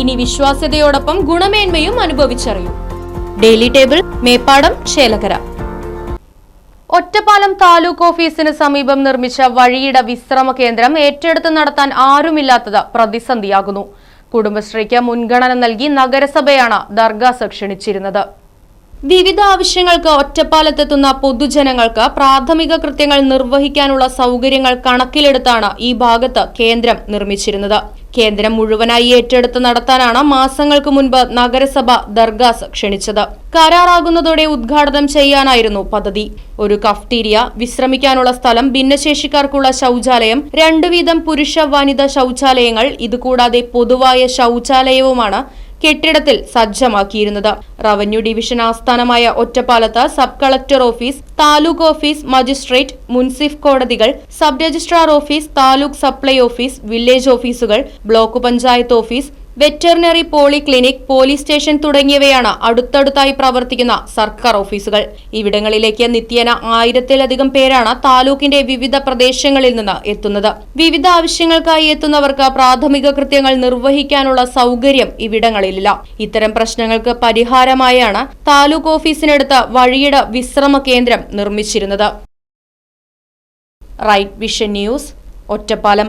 ഇനി വിശ്വാസ്യതയോടൊപ്പം ഗുണമേന്മയും അനുഭവിച്ചറിയൂ. ഡെയിലി ടേബിൾ മേപ്പാടം ചേലകര ഒറ്റപ്പാലം താലൂക്ക് ഓഫീസിന് സമീപം നിർമ്മിച്ച വഴിയിട വിശ്രമ കേന്ദ്രം ഏറ്റെടുത്ത് നടത്താൻ ആരുമില്ലാത്തത് പ്രതിസന്ധിയാകുന്നു. കുടുംബശ്രീക്ക് മുൻഗണന നൽകി നഗരസഭയാണ് ദർഗാസ് ക്ഷണിച്ചിരുന്നത്. വിവിധ ആവശ്യങ്ങൾക്ക് ഒറ്റപ്പാലത്തെത്തുന്ന പൊതുജനങ്ങൾക്ക് പ്രാഥമിക കൃത്യങ്ങൾ നിർവഹിക്കാനുള്ള സൗകര്യങ്ങൾ കണക്കിലെടുത്താണ് ഈ ഭാഗത്ത് കേന്ദ്രം നിർമ്മിച്ചിരുന്നത്. കേന്ദ്രം മുഴുവനായി ഏറ്റെടുത്ത് നടത്താനാണ് മാസങ്ങൾക്ക് മുൻപ് നഗരസഭ ദർഗാസ് ക്ഷണിച്ചത്. കരാറാകുന്നതോടെ ഉദ്ഘാടനം ചെയ്യാനായിരുന്നു പദ്ധതി. ഒരു കഫ്റ്റീരിയ വിശ്രമിക്കാനുള്ള സ്ഥലം ഭിന്നശേഷിക്കാർക്കുള്ള ശൗചാലയം രണ്ടു വീതം പുരുഷ വനിത ശൗചാലയങ്ങൾ ഇതുകൂടാതെ പൊതുവായ ശൗചാലയവുമാണ് കെട്ടിടത്തിൽ സജ്ജമാക്കിയിരുന്നത്. റവന്യൂ ഡിവിഷൻ ആസ്ഥാനമായ ഒറ്റപ്പാലത്ത് sub collector office taluk office magistrate മുൻസിഫ് കോടതികൾ sub registrar office taluk supply office village ഓഫീസുകൾ block panchayat office veterinary polyclinic police station തുടങ്ങിയവയാണ് അടുത്തടുത്തായി പ്രവർത്തിക്കുന്ന സർക്കാർ ഓഫീസുകൾ. ഇവിടങ്ങളിലേക്ക് നിത്യേന ആയിരത്തിലധികം പേരാണ് താലൂക്കിന്റെ വിവിധ പ്രദേശങ്ങളിൽ നിന്ന് എത്തുന്നത്. വിവിധ ആവശ്യങ്ങൾക്കായി എത്തുന്നവർക്ക് പ്രാഥമിക കൃത്യങ്ങൾ നിർവഹിക്കാനുള്ള സൗകര്യം ഇവിടങ്ങളിലില്ല. ഇത്തരം പ്രശ്നങ്ങൾക്ക് പരിഹാരമായാണ് താലൂക്ക് ഓഫീസിനടുത്ത് വഴിയിട വിശ്രമ കേന്ദ്രം നിർമ്മിച്ചിരുന്നത്. Right vision news Ottapalam.